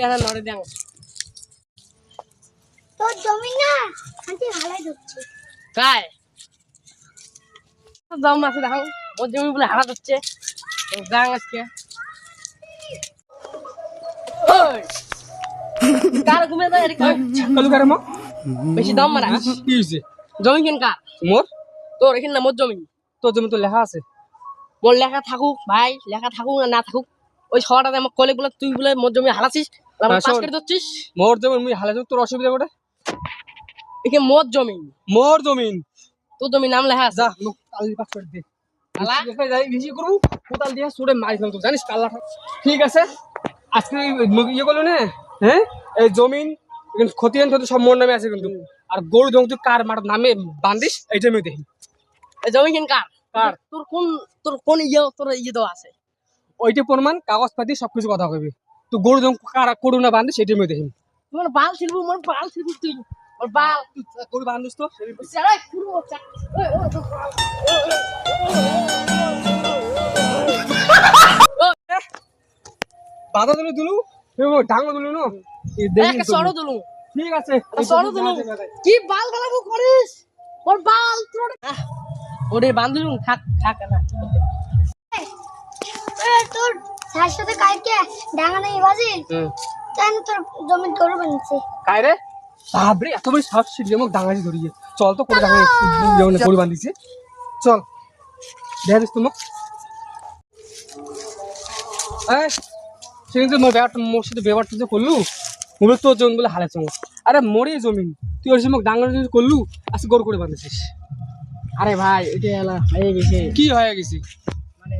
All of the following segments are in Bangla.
পেয়ারা দেন তোর জমি না? আন্টি হালাই দাম আছে দেখো ওর জমি বলে হারা গাং আজকে। ওই, কার ঘুমে। কালু কারে মা? বেশি দাম মারা। কি হয়েছে? জমি কেন কার? মোর? তোর এখানে না মোর জমি? তোর জমি তো লেখা আছে। মোর লেখা থাকুক ভাই লেখা থাকুক না না থাকুক। ওই শহরটাতে আমার কলে বলে তুই বলে মোর জমি হারাছিস? মোর জমি মুই হালে তোর অসুবিধা কোটে মোর মোর জমিন। তোর জমি নাম লেখা আছে। যা লোক কালি পাস করে দে। শালা। যাই বেশি করব কোদাল দিয়ে সুরে মারি ফেলতো জানিস কাল্লা ঠিক আছে? আজকে ইয়ে করল না? হ্যাঁ? এই জমিন খতিয়ান সব মোর নামে আছে কিন্তু। আর গরু জমি কার মাঠ নামে বান্দিস এইটা আমি দেখি। এই জমি কেন কার? কার? তোর কোন তোর কোন ইয়ে তোর ইয়ে দেওয়া আছে? ওইটা প্রমাণ কাগজ পাতি সবকিছু কথা কইবি। তুই গরু জমি কার গরু না বান্দিস এইটা আমি দেখি তোমার বাল ছিলবো মোর বাল ছিলবো তুই ওর বাল গরু তো সারা। বাধা দিলু দিলু দিলু না সরো ঠিক আছে সরো কি বাল গালাবো করিস ওর বাল তোর আহ, ওরে বান্ধুলুম থাক থাক না তোর সাথে কালকে ডাঙা নেই বাজি তাই তোর জমি গরু বানিয়েছে। কায় রে বাবরে এত বড় সাপ সিঁড়ি আমাকে ডাঙাছি ধরিয়ে। চল তো করে ডাঙাই যেমন গরু বান্ধিছে চল। দেখা দিস তোমাক। এই সেদিন তো মোর ব্যাপারটা মোর সাথে ব্যাপারটা যে করলু মনে তোর জমি বলে হারাচ্ছে মোর আরে মোরই জমিন তুই ওর সময় ডাঙর জিনিস করলু আজকে গরু করে বাঁধেছিস আরে ভাই এটা এলা হয়ে গেছে। কি হয়ে গেছি? মানে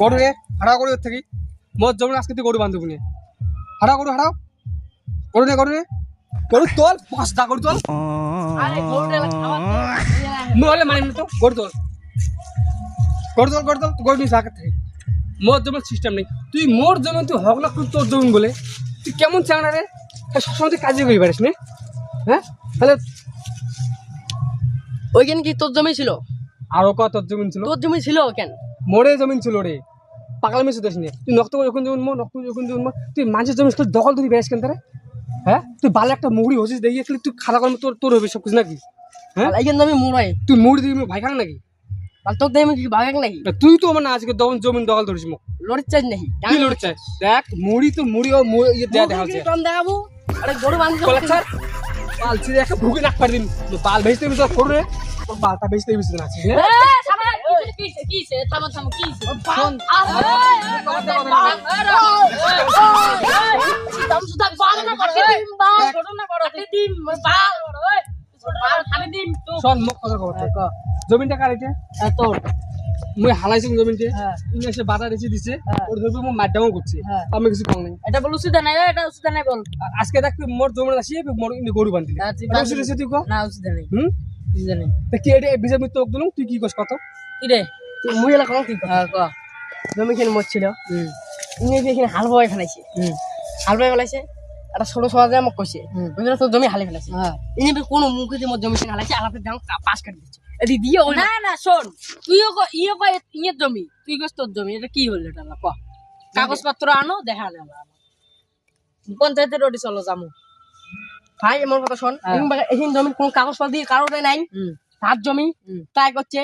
গরু রে। হারাও করে থাকি মোর জমিন আজকে তুই গরু বান্ধবী নিয়ে হারাও গরু হারাও গরু নে গরু নে। গরু তোল পাঁচটা গরু তোল। মানে তো তোল। তোল তোল গড় নিয়ে থাকে। মোর জমির সিস্টেম নেই। তুই মোর জমিন তুই হক না তোর জমিন বলে। তুই কেমন চাঙা রে? সবসময় তুই কাজে করি পারিস না। হ্যাঁ? তাহলে ওইখানে কি তোর জমি ছিল? আরও কত তোর জমিন ছিল? তোর জমি ছিল কেন? মোরে জমিন ছিল রে। পাগল মিশে দেশ নিয়ে তুই নক্ত যখন জমিন মোর নক্ত যখন জমিন মোর তুই মানুষের জমি তুই দখল তুই বেড়াস কেন তারে হ্যাঁ? তুই ভালো একটা মুড়ি হসিস দেখিয়ে তুই খাতা কর্ম তোর তোর হবে সব কিছু নাকি? হ্যাঁ? জমি মোড়াই। তুই মুড়ি দিবি ভাই খান নাকি? তোর দিয়ে আমি কি ভাগাক নাকি? তুই তো আমার আজকে দমন জমিন দখল ধরিস মুখ। লড়ির চাই নাকি? লড়তে চাই দেখ মুড়ি তো মুড়ি ও ইয়ে দেয়া দেখা হচ্ছে কম দেখাবো। আরে গরু বান্ধব কলা ছাড়। পাল ছিঁড়ে একটা ভুগে নাক পাল ভেজতে দিবি তোর করে তোর পালটা ভেজতে না জমিনটা কার এটা মুই হালাইছি জমিনটা। হ্যাঁ। ইনি এসে বাধা রেখে দিছে। হ্যাঁ। ওর ধরবে মোর মাড্ডামও করছে হ্যাঁ। আমি কিছু কম নাই। এটা বল উচিত নাই? এটা উচিত নাই বল? আজকে দেখ মোর জমিন আসি মোর ইনি গরু হ্যাঁ, কো? না উচিত নাই? হুম? উচিত নাই? তা কি এটা মিত্র দিলুম তুই কি কস কত কি রে তুই মুই এলা কোন কি হ্যাঁ ক। এখানে হাল বয় ফেলাইছে। হাল বয় ফেলাইছে। একটা ছোট সমাজে আমাকে কইছে ওই তোর জমি হালে ফেলাইছে। ইনি কোন মুখে দিয়ে মোর জমি কিনে হালাইছে আলাপে দাম পাস করে দিচ্ছে। এদি দিয়ে না না শোন। তুইও ক- ইয়ে কয় ইয়ের জমি। তুই কস তোর জমি। এটা কি হলো এটা ক। কাগজপত্র আনো দেখা পঞ্চায়েতের রোডে চলো যামু। ভাই এমন কথা শোন। এখানে জমির কোন কাগজ পাল দিয়ে কারোর নাই। তার জমি। তাই করছে।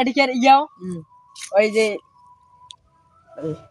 এদিকে আর ইয়াও ওই যে